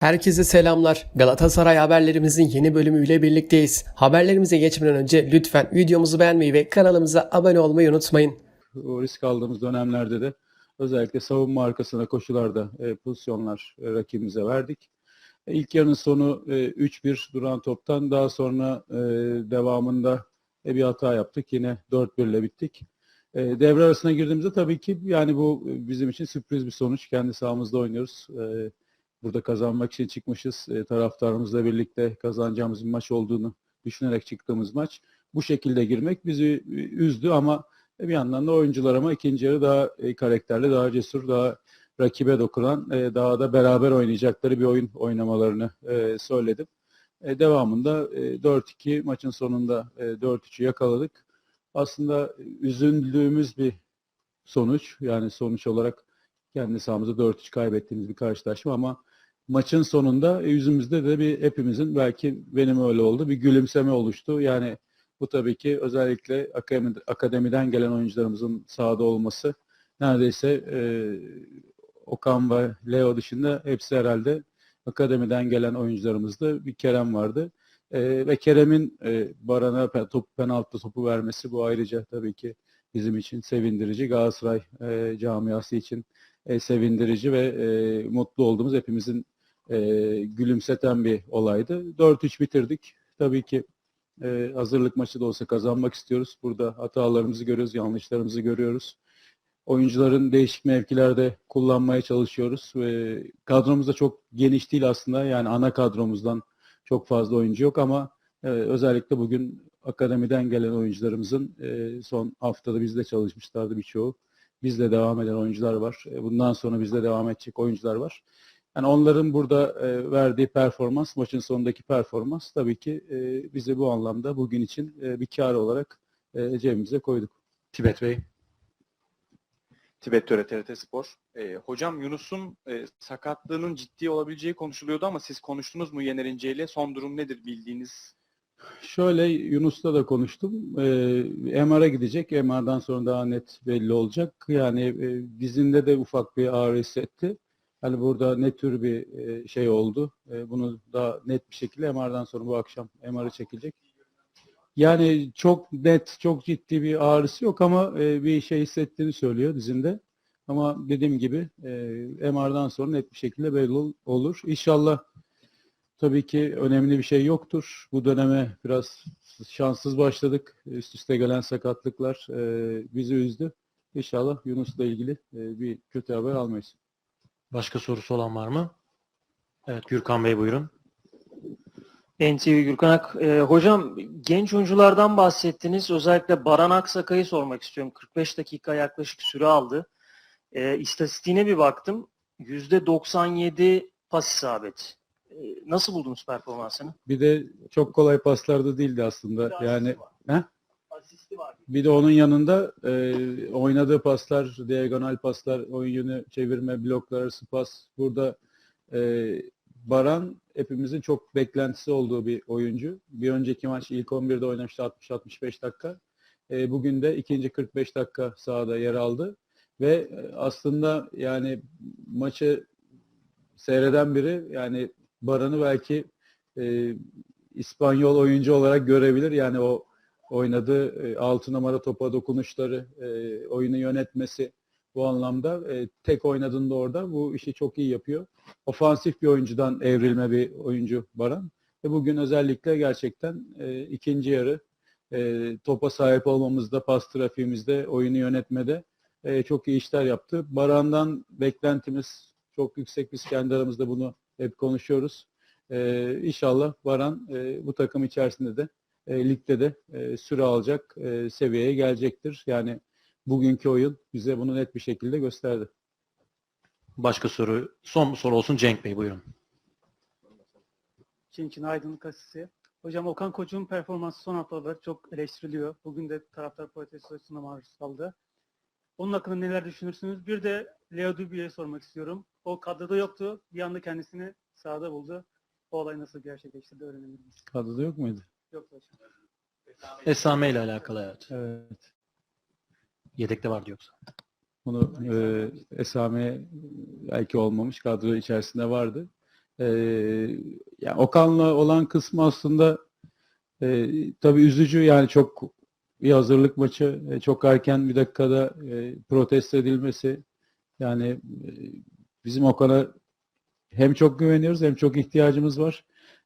Herkese selamlar. Galatasaray haberlerimizin yeni bölümüyle birlikteyiz. Haberlerimize geçmeden önce lütfen videomuzu beğenmeyi ve kanalımıza abone olmayı unutmayın. o risk aldığımız dönemlerde de özellikle savunma arkasına koşularda e, pozisyonlar e, rakibimize verdik. E, ilk yarının sonu e, 3-1 duran toptan daha sonra e, devamında e, bir hata yaptık. Yine 4-1 ile bittik. E, devre arasına girdiğimizde tabii ki yani bu e, bizim için sürpriz bir sonuç. Kendi sahamızda oynuyoruz. E, burada kazanmak için çıkmışız. E, taraftarımızla birlikte kazanacağımız bir maç olduğunu düşünerek çıktığımız maç. Bu şekilde girmek bizi e, üzdü ama bir yandan da oyuncular ama ikinci yarı daha e, karakterli, daha cesur, daha rakibe dokunan, e, daha da beraber oynayacakları bir oyun oynamalarını e, söyledim. E, devamında e, 4-2 maçın sonunda e, 4-3'ü yakaladık. Aslında üzüldüğümüz bir sonuç. Yani sonuç olarak kendi sahamızda 4-3 kaybettiğimiz bir karşılaşma ama maçın sonunda e, yüzümüzde de bir hepimizin belki benim öyle oldu bir gülümseme oluştu. Yani bu tabii ki özellikle akademi, akademiden gelen oyuncularımızın sahada olması neredeyse e, Okan ve Leo dışında hepsi herhalde akademiden gelen oyuncularımızda bir Kerem vardı. E, ve Kerem'in e, Baran'a top, penaltı topu vermesi bu ayrıca tabii ki bizim için sevindirici. Galatasaray e, camiası için e, sevindirici ve e, mutlu olduğumuz hepimizin e, gülümseten bir olaydı. 4-3 bitirdik. Tabii ki e, hazırlık maçı da olsa kazanmak istiyoruz. Burada hatalarımızı görüyoruz, yanlışlarımızı görüyoruz. Oyuncuların değişik mevkilerde kullanmaya çalışıyoruz. Ve kadromuz da çok geniş değil aslında. Yani ana kadromuzdan çok fazla oyuncu yok ama e, özellikle bugün akademiden gelen oyuncularımızın e, son haftada bizde çalışmışlardı birçoğu. Bizle devam eden oyuncular var. E, bundan sonra bizle devam edecek oyuncular var. Yani onların burada e, verdiği performans, maçın sonundaki performans tabii ki e, bizi bu anlamda bugün için e, bir kar olarak e, cebimize koyduk. Tibet Bey. Tibet Töre TRT Spor. Ee, hocam Yunus'un e, sakatlığının ciddi olabileceği konuşuluyordu ama siz konuştunuz mu Yener İnce ile? Son durum nedir bildiğiniz? Şöyle Yunus'la da konuştum. E, MR'a gidecek. MR'dan sonra daha net belli olacak. Yani e, dizinde de ufak bir ağrı hissetti. Hani burada ne tür bir e, şey oldu? E, bunu daha net bir şekilde MR'dan sonra bu akşam MR'ı çekilecek. Yani çok net, çok ciddi bir ağrısı yok ama e, bir şey hissettiğini söylüyor dizinde. Ama dediğim gibi MR'dan sonra net bir şekilde belli ol- olur. İnşallah tabii ki önemli bir şey yoktur. Bu döneme biraz şanssız başladık. Üst üste gelen sakatlıklar bizi üzdü. İnşallah Yunus'la ilgili bir kötü haber almayız. Başka sorusu olan var mı? Evet Gürkan Bey buyurun. NTV Gürkan Ak. Ee, hocam genç oyunculardan bahsettiniz. Özellikle Baran Aksakay'ı sormak istiyorum. 45 dakika yaklaşık süre aldı. Ee, istatistiğine bir baktım. %97 pas isabet. Ee, nasıl buldunuz performansını? Bir de çok kolay paslarda değildi aslında. Yani he? Bir de onun yanında e, oynadığı paslar, diagonal paslar, oyun yönü çevirme, bloklar arası pas. Burada e, Baran hepimizin çok beklentisi olduğu bir oyuncu. Bir önceki maç ilk 11'de oynamıştı 60-65 dakika. E, bugün de ikinci 45 dakika sahada yer aldı. Ve e, aslında yani maçı seyreden biri yani Baran'ı belki e, İspanyol oyuncu olarak görebilir. Yani o oynadığı 6 numara topa dokunuşları, e, oyunu yönetmesi bu anlamda e, tek oynadığında orada bu işi çok iyi yapıyor. Ofansif bir oyuncudan evrilme bir oyuncu Baran. Ve bugün özellikle gerçekten e, ikinci yarı e, topa sahip olmamızda, pas trafiğimizde, oyunu yönetmede e, çok iyi işler yaptı. Baran'dan beklentimiz çok yüksek. Biz kendi aramızda bunu hep konuşuyoruz. E, inşallah Baran e, bu takım içerisinde de e, ligde de e, süre alacak e, seviyeye gelecektir. Yani bugünkü oyun bize bunu net bir şekilde gösterdi. Başka soru, son soru olsun Cenk Bey buyurun. İçin aydınlık asisi. Hocam Okan Koç'un performansı son haftalarda çok eleştiriliyor. Bugün de taraftar protestosuna maruz kaldı. Onun hakkında neler düşünürsünüz? Bir de Leo Dubuis'e sormak istiyorum. O kadroda yoktu. Bir anda kendisini sahada buldu. O olay nasıl gerçekleşti de öğrenebilir miyiz? Kadroda yok muydu? Yoktu hocam. Esame ile alakalı evet. Evet. Yedekte vardı yoksa. Bunu e, Esame belki olmamış kadro içerisinde vardı. E, yani Okan'la olan kısmı aslında e, tabii üzücü yani çok bir hazırlık maçı e, çok erken bir dakikada e, protesto edilmesi yani e, bizim Okan'a hem çok güveniyoruz hem çok ihtiyacımız var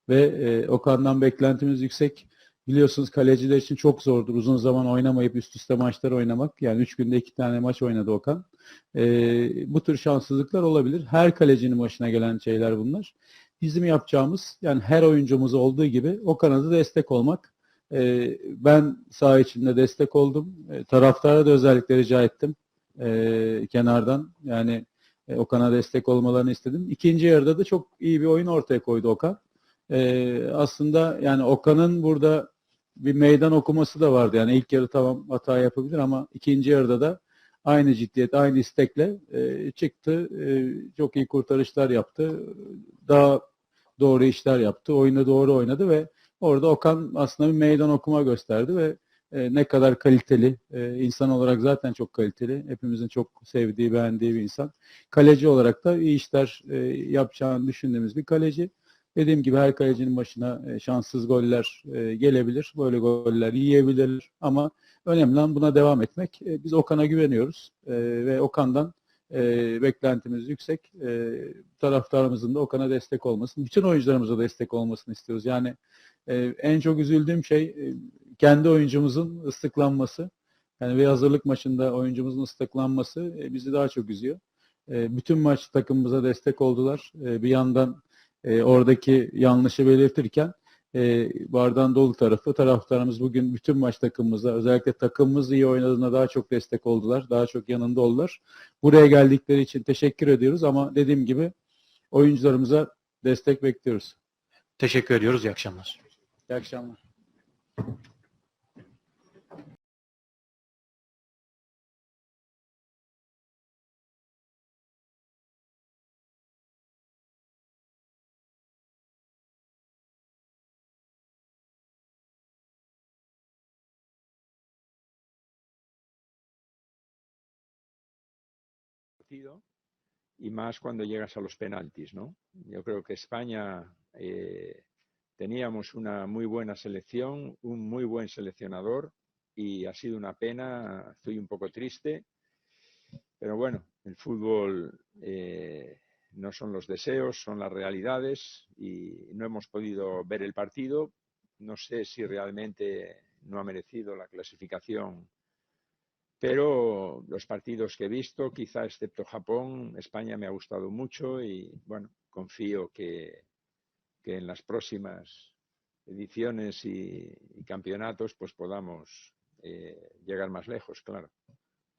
ve e, Okan'dan beklentimiz yüksek. Biliyorsunuz kaleciler için çok zordur. Uzun zaman oynamayıp üst üste maçlar oynamak. Yani üç günde iki tane maç oynadı Okan. E, bu tür şanssızlıklar olabilir. Her kalecinin başına gelen şeyler bunlar. Bizim yapacağımız yani her oyuncumuz olduğu gibi Okan'a da destek olmak. E, ben saha içinde destek oldum. E, taraftara da özellikle rica ettim. E, kenardan yani e, Okan'a destek olmalarını istedim. İkinci yarıda da çok iyi bir oyun ortaya koydu Okan. E, aslında yani Okan'ın burada bir meydan okuması da vardı. Yani ilk yarı tamam hata yapabilir ama ikinci yarıda da aynı ciddiyet, aynı istekle e, çıktı. E, çok iyi kurtarışlar yaptı. Daha doğru işler yaptı. Oyunu doğru oynadı ve orada Okan aslında bir meydan okuma gösterdi ve e, ne kadar kaliteli, e, insan olarak zaten çok kaliteli, hepimizin çok sevdiği, beğendiği bir insan. Kaleci olarak da iyi işler e, yapacağını düşündüğümüz bir kaleci. Dediğim gibi her kalecinin başına e, şanssız goller e, gelebilir. Böyle goller yiyebilir ama önemli olan buna devam etmek. E, biz Okan'a güveniyoruz ve Okan'dan beklentimiz yüksek. Taraftarımızın da Okan'a destek olmasını, bütün oyuncularımıza destek olmasını istiyoruz. Yani en çok üzüldüğüm şey kendi oyuncumuzun ıslıklanması. Yani bir hazırlık maçında oyuncumuzun ıslıklanması bizi daha çok üzüyor. Bütün maç takımımıza destek oldular. Bir yandan e, oradaki yanlışı belirtirken e, bardağın dolu tarafı taraftarımız bugün bütün maç takımımıza özellikle takımımız iyi oynadığında daha çok destek oldular. Daha çok yanında oldular. Buraya geldikleri için teşekkür ediyoruz ama dediğim gibi oyuncularımıza destek bekliyoruz. Teşekkür ediyoruz. İyi akşamlar. İyi akşamlar. Y más cuando llegas a los penaltis, ¿no? Yo creo que España eh, teníamos una muy buena selección, un muy buen seleccionador y ha sido una pena, estoy un poco triste, pero bueno, el fútbol eh, no son los deseos, son las realidades y no hemos podido ver el partido. No sé si realmente no ha merecido la clasificación pero los partidos que he visto, quizá excepto Japón, España me ha gustado mucho y bueno, confío que, que en las próximas ediciones y, y campeonatos pues podamos eh, llegar más lejos, claro.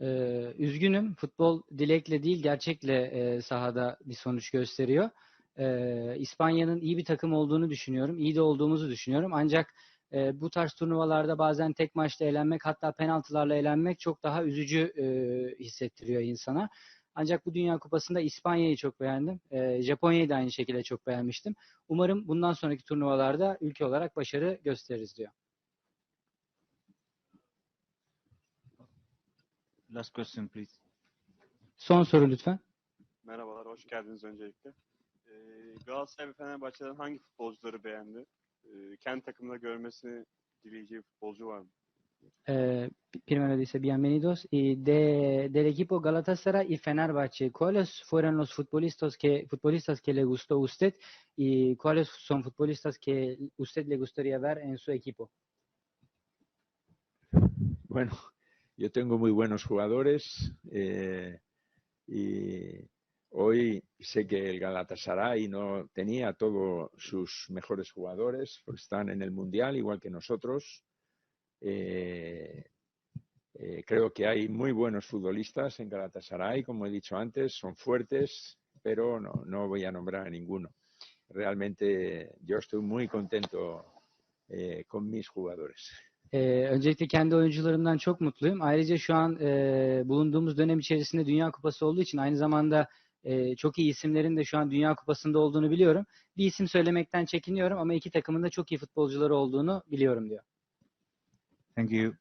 Ee, üzgünüm. Futbol dilekle değil gerçekle e, sahada bir sonuç gösteriyor. Ee, İspanya'nın iyi bir takım olduğunu düşünüyorum. İyi de olduğumuzu düşünüyorum. Ancak e, bu tarz turnuvalarda bazen tek maçta elenmek hatta penaltılarla elenmek çok daha üzücü e, hissettiriyor insana. Ancak bu Dünya Kupası'nda İspanya'yı çok beğendim. E, Japonya'yı da aynı şekilde çok beğenmiştim. Umarım bundan sonraki turnuvalarda ülke olarak başarı gösteririz diyor. Last question please. Son soru lütfen. Merhabalar, hoş geldiniz öncelikle. Ee, Galatasaray ve Fenerbahçe'den hangi futbolcuları beğendi? Kendi takımda görmesini dileyeceği futbolcu var mı? Eh, primero dice bienvenidos y de, del equipo Galatasaray y Fenerbahçe, ¿cuáles fueron los futbolistas que futbolistas que le gustó a usted y cuáles son futbolistas que usted le gustaría ver en su equipo? Bueno, yo tengo muy buenos jugadores eh, y hoy sé que el Galatasaray no tenía todos sus mejores jugadores, porque están en el Mundial igual que nosotros. Eh, eh, creo que hay muy buenos futbolistas en Galatasaray, como he dicho antes, son fuertes, pero no, no voy a nombrar a ninguno. Realmente yo estoy muy contento eh, con mis jugadores. Ee, öncelikle kendi oyuncularımdan çok mutluyum. Ayrıca şu an e, bulunduğumuz dönem içerisinde Dünya Kupası olduğu için aynı zamanda çok iyi isimlerin de şu an Dünya Kupası'nda olduğunu biliyorum. Bir isim söylemekten çekiniyorum ama iki takımın da çok iyi futbolcuları olduğunu biliyorum diyor. Thank you.